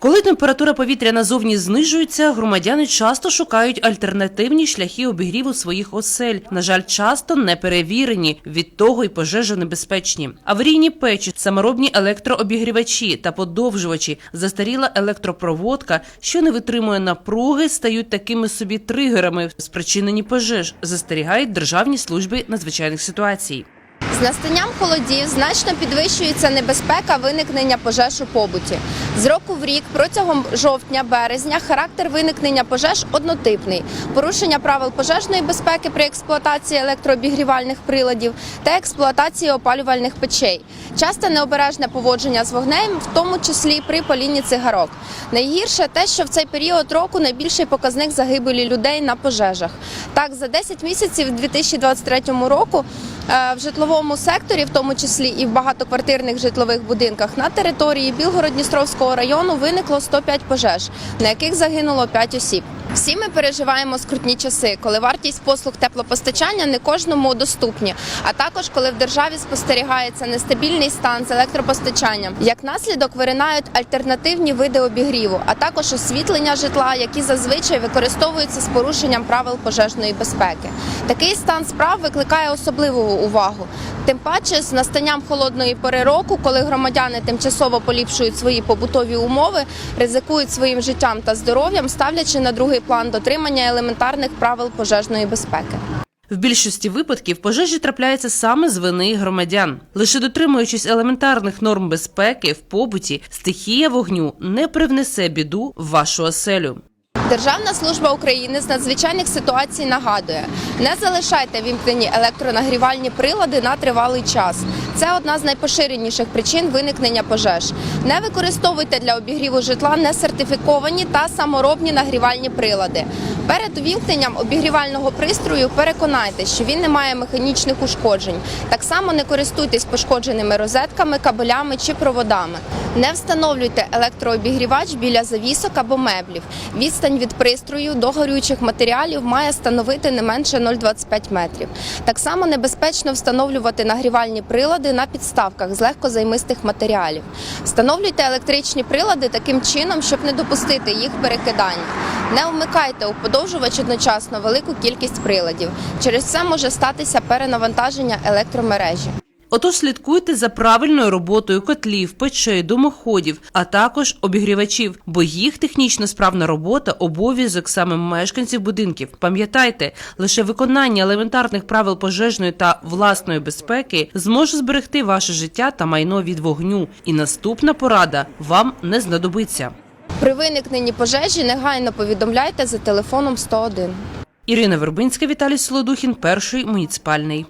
Коли температура повітря назовні знижується, громадяни часто шукають альтернативні шляхи обігріву своїх осель. На жаль, часто не перевірені, від того й пожежонебезпечні. Аварійні печі, саморобні електрообігрівачі та подовжувачі, застаріла електропроводка, що не витримує напруги, стають такими собі тригерами, спричинені пожеж, застерігають державні служби надзвичайних ситуацій. З настанням холодів значно підвищується небезпека виникнення пожеж у побуті. З року в рік протягом жовтня-березня характер виникнення пожеж однотипний: порушення правил пожежної безпеки при експлуатації електрообігрівальних приладів та експлуатації опалювальних печей, часто необережне поводження з вогнем, в тому числі при палінні цигарок. Найгірше те, що в цей період року найбільший показник загибелі людей на пожежах. Так, за 10 місяців 2023 року в житловому секторі, в тому числі і в багатоквартирних житлових будинках на території Білгород-Дністровського району виникло 105 пожеж, на яких загинуло 5 осіб. Всі ми переживаємо скрутні часи, коли вартість послуг теплопостачання не кожному доступні, а також коли в державі спостерігається нестабільний стан з електропостачанням. Як наслідок виринають альтернативні види обігріву, а також освітлення житла, які зазвичай використовуються з порушенням правил пожежної безпеки. Такий стан справ викликає особливу увагу. Тим паче з настанням холодної пори року, коли громадяни тимчасово поліпшують свої побутові умови, ризикують своїм життям та здоров'ям, ставлячи на другий план дотримання елементарних правил пожежної безпеки. В більшості випадків пожежі трапляються саме з вини громадян. Лише дотримуючись елементарних норм безпеки в побуті, стихія вогню не привнесе біду в вашу оселю. Державна служба України з надзвичайних ситуацій нагадує: не залишайте вімкнені електронагрівальні прилади на тривалий час. Це одна з найпоширеніших причин виникнення пожеж. Не використовуйте для обігріву житла несертифіковані та саморобні нагрівальні прилади. Перед увімкненням обігрівального пристрою переконайтеся, що він не має механічних ушкоджень. Так само не користуйтесь пошкодженими розетками, кабелями чи проводами. Не встановлюйте електрообігрівач біля завісок або меблів. Відстань від пристрою до горючих матеріалів має становити не менше 0,25 метрів. Так само небезпечно встановлювати нагрівальні прилади на підставках з легкозаймистих матеріалів. Встановлюйте електричні прилади таким чином, щоб не допустити їх перекидання. Не вмикайте у подовжувач одночасно велику кількість приладів. Через це може статися перенавантаження електромережі. Отож слідкуйте за правильною роботою котлів, печей, домоходів, а також обігрівачів, бо їх технічно справна робота обов'язок саме мешканців будинків. Пам'ятайте, лише виконання елементарних правил пожежної та власної безпеки зможе зберегти ваше життя та майно від вогню. І наступна порада вам не знадобиться. При виникненні пожежі негайно повідомляйте за телефоном 101. Ірина Вербинська, Віталій Солодухін, перший муніципальний.